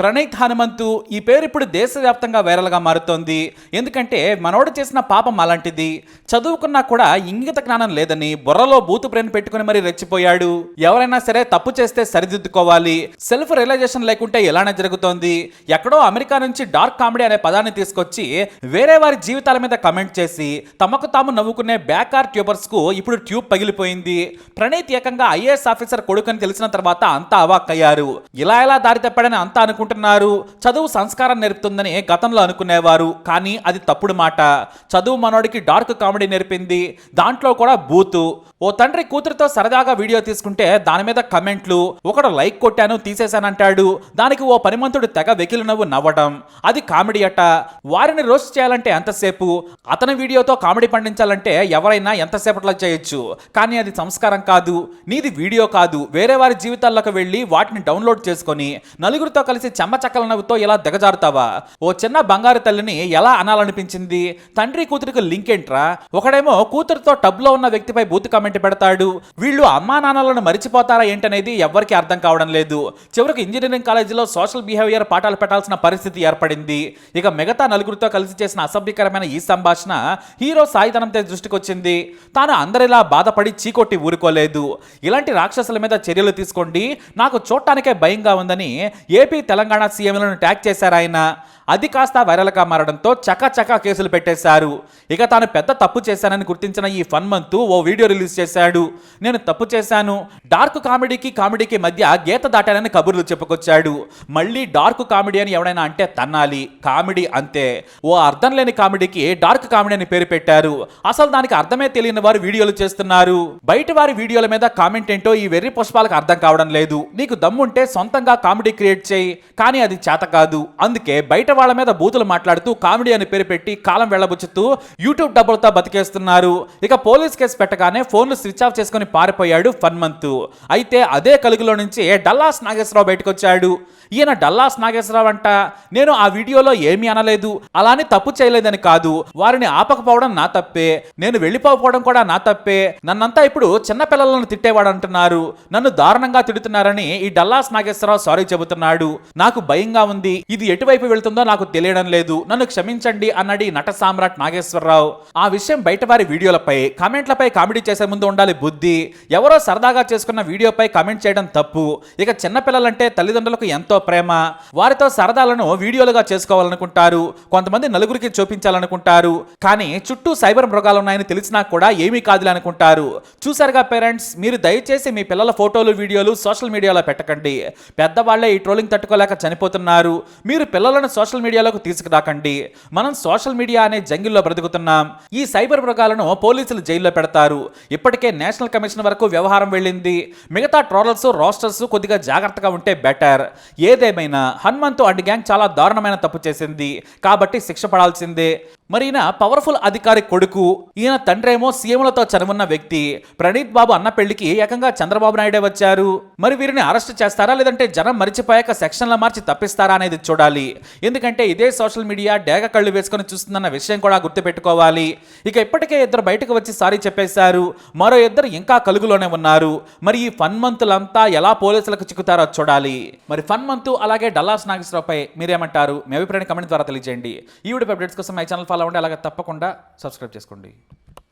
ప్రణయ్ హనుమంతు ఈ పేరు ఇప్పుడు దేశవ్యాప్తంగా వైరల్గా మారుతోంది. ఎందుకంటే మనోడు చేసిన పాపం అలాంటిది. చదువుకున్నా కూడా ఇంగిత జ్ఞానం లేదని బుర్రలో బూతు బ్రెయిన్ పెట్టుకుని మరీ రెచ్చిపోయాడు. ఎవరైనా సరే తప్పు చేస్తే సరిదిద్దుకోవాలి. సెల్ఫ్ రియలైజేషన్ లేకుంటే ఎలానే జరుగుతోంది? ఎక్కడో అమెరికా నుంచి డార్క్ కామెడీ అనే పదాన్ని తీసుకొచ్చి వేరే వారి జీవితాల మీద కమెంట్ చేసి తమకు తాము నవ్వుకునే బ్యాకార్ ట్యూబర్స్కు ఇప్పుడు ట్యూబ్ పగిలిపోయింది. ప్రణీత్ ఏకంగా ఐఏఎస్ ఆఫీసర్ కొడుకని తెలిసిన తర్వాత అంతా అవాక్కయ్యారు. ఇలా ఎలా దారి తప్పాడని అంతా అనుకుంటున్నారు చదువు సంస్కారం నేర్పుతుందని గతంలో అనుకునేవారు. కానీ అది తప్పుడు మాట. చదువు మనోడికి డార్క్ కామెడీ నేర్పింది. దాంట్లో కూడా బూతు. ఓ తండ్రి కూతురుతో సరదాగా వీడియో తీసుకుంటే దాని మీద కమెంట్లు. ఒకడు లైక్ కొట్టాను తీసేశానంటాడు. దానికి ఓ పనిమంతుడు తెగ వెకిలి నవ్వు నవ్వడం. అది కామెడీ అట. వారిని రోస్ట్ చేయాలంటే ఎంతసేపు? అతని వీడియోతో కామెడీ పండించాలంటే ఎవరైనా ఎంతసేపట్లో చేయొచ్చు? కానీ అది సంస్కారం కాదు. నీది వీడియో కాదు. వేరే వారి జీవితాల్లోకి వెళ్ళి వాటిని డౌన్లోడ్ చేసుకొని నలుగురితో కలిసి చెమ్మచక్కల నవ్వుతో ఇలా దిగజారుతావా? ఓ చిన్న బంగారు తల్లిని ఎలా అనాలనిపించింది? తండ్రి కూతురికి లింక్ ఏంట్రా? ఒకడేమో కూతురుతో టబ్లో ఉన్న వ్యక్తిపై బూత్ కామెంట్ పెడతాడు. వీళ్ళు అమ్మా నాన్నలను మరిచిపోతారా ఏంటనేది ఎవ్వరికి అర్థం కావడం లేదు. చివరికి ఇంజనీరింగ్ కాలేజీలో సోషల్ బిహేవియర్ పాఠాలు పెట్టాల్సిన పరిస్థితి ఏర్పడింది. ఇక మిగతా నలుగురితో కలిసి చేసిన అసభ్యకరమైన ఈ సంభాషణ హీరో సాయిధనం తేజ్ దృష్టికి వచ్చింది తాను అందరిలా బాధపడి చీకొట్టి ఊరుకోలేదు. ఇలాంటి రాక్షసుల మీద చర్యలు తీసుకోండి. నాకు చూడటానికే భయంగా ఉందని ఏపీ తెలంగాణ సీఎంలను ట్యాగ్ చేశారు ఆయన. అది కాస్త వైరల్గా మారడంతో చకాచకా కేసులు పెట్టేశారు. ఇక తాను పెద్ద తప్పు చేశానని గుర్తించిన ఈ ఫన్ మంత్ ఓ వీడియో రిలీజ్ చేశాడు. నేను తప్పు చేశాను. డార్క్ కామెడీకి కామెడీకి మధ్య గీత దాటానని కబుర్లు చెప్పుకొచ్చాడు. మళ్ళీ డార్క్ కామెడీ అని ఎవడైనా అంటే తన్నాలి. కామెడీ అంతే. ఓ అర్థం లేని కామెడీకి డార్క్ కామెడీ అని పేరు పెట్టారు. అసలు దానికి అర్థమే తెలియని వారు వీడియోలు చేస్తున్నారు. బయట వారి వీడియోల మీద కామెంట్ ఏంటో ఈ వెర్రి పుష్పాలకు అర్థం కావడం లేదు. నీకు దమ్ముంటే సొంతంగా కామెడీ క్రియేట్ చేయి. కానీ అది చేత కాదు. అందుకే బయట వాళ్ళ మీద బూతులు మాట్లాడుతూ కామెడీ అని పేరు పెట్టి కాలం వెళ్ళబుచ్చుతూ యూట్యూబ్ డబ్బులతో బతికేస్తున్నారు. ఇక పోలీస్ కేసు పెట్టగానే ఫోన్లు స్విచ్ ఆఫ్ చేసుకుని పారిపోయాడు ఫన్మంత్ అయితే అదే కలుగులో నుంచి డల్లాస్ నాగేశ్వరరావు బయటకు వచ్చాడు ఈయన డల్లాస్ నాగేశ్వరరావు అంట నేను ఆ వీడియోలో ఏమీ అనలేదు. అలానే తప్పు చేయలేదని కాదు. వారిని ఆపకపోవడం నా తప్పే. నేను వెళ్ళిపోకపోవడం కూడా నా తప్పే. నన్నంతా ఇప్పుడు చిన్న పిల్లలను తిట్టేవాడు అంటున్నారు. నన్ను దారుణంగా తిడుతున్నారని ఈ డల్లాస్ నాగేశ్వరరావు సారీ చెబుతున్నాడు. నాకు భయంగా ఉంది. ఇది ఎటువైపు వెళ్తుందో నాకు తెలియడం లేదు. నన్ను క్షమించండి అన్నాడు ఈ నట సామ్రాట్ నాగేశ్వరరావు. ఆ విషయం బయట వారి వీడియోలపై కామెంట్లపై కామెడీ చేసే ముందు ఉండాలి బుద్ధి. ఎవరో సరదాగా చేసుకున్న వీడియోపై కామెంట్ చేయడం తప్పు. ఇక చిన్నపిల్లలంటే తల్లిదండ్రులకు ఎంతో ప్రేమ. వారితో సరదాలను వీడియోలుగా చేసుకోవాలనుకుంటారు. కొంతమంది నలుగురికి చూపించాలనుకుంటారు. కానీ చుట్టూ సైబర్ మృగాలు ఉన్నాయని తెలిసినా కూడా ఏమీ కాదులే అనుకుంటారు. చూసారుగా పేరెంట్స్? మీరు దయచేసి మీ పిల్లల ఫోటోలు వీడియోలు సోషల్ మీడియాలో పెట్టకండి. పెద్దవాళ్ళే ఈ ట్రోలింగ్ తట్టుకోలేక చనిపోతున్నారు. మీరు పిల్లలను సోషల్ సోషల్ మీడియాలోకి తీసుకురాకండి. మనం సోషల్ మీడియా అనే జంగిల్లో బ్రతుకుతున్నాం. ఈ సైబర్ మృగాలను పోలీసులు జైల్లో పెడతారు. ఇప్పటికే నేషనల్ కమిషన్ వరకు వ్యవహారం వెళ్ళింది. మిగతా ట్రోలర్స్ రోస్టర్స్ కొద్దిగా జాగ్రత్తగా ఉంటే బెటర్. ఏదేమైనా హనుమంతు అండ్ గ్యాంగ్ చాలా దారుణమైన తప్పు చేసింది. కాబట్టి శిక్ష పడాల్సిందే. మరి ఈయన పవర్ఫుల్ అధికారి కొడుకు ఈయన తండ్రేమో సీఎంలతో చనువున్న వ్యక్తి. ప్రణీత్ బాబు అన్న పెళ్ళికి ఏకంగా చంద్రబాబు నాయుడే వచ్చారు. మరి వీరిని అరెస్ట్ చేస్తారా లేదంటే జనం మరిచిపోయాక సెక్షన్ల మార్చి తప్పిస్తారా అనేది చూడాలి. ఎందుకంటే ఇదే సోషల్ మీడియా డేగ కళ్ళు వేసుకొని చూస్తుందన్న విషయం కూడా గుర్తుపెట్టుకోవాలి. ఇక ఇప్పటికే ఇద్దరు బయటకు వచ్చి సారీ చెప్పేశారు. మరో ఇద్దరు ఇంకా కలుగులోనే ఉన్నారు. మరి ఈ ఫన్ మంతులంతా ఎలా పోలీసులకు చిక్కుతారో చూడాలి. మరి ఫన్ మంతు అలాగే డల్లాస్ నాగేశ్వరరావుపై మీరేమంటారు? మీ అభిప్రాయాన్ని కమెంట్ ద్వారా తెలియజేయండి. ఈ వీడియో అప్డేట్స్ కోసం మై ఛానల్ ఫాలో అవ్వండి. అలాగే తప్పకుండా సబ్స్క్రైబ్ చేసుకోండి.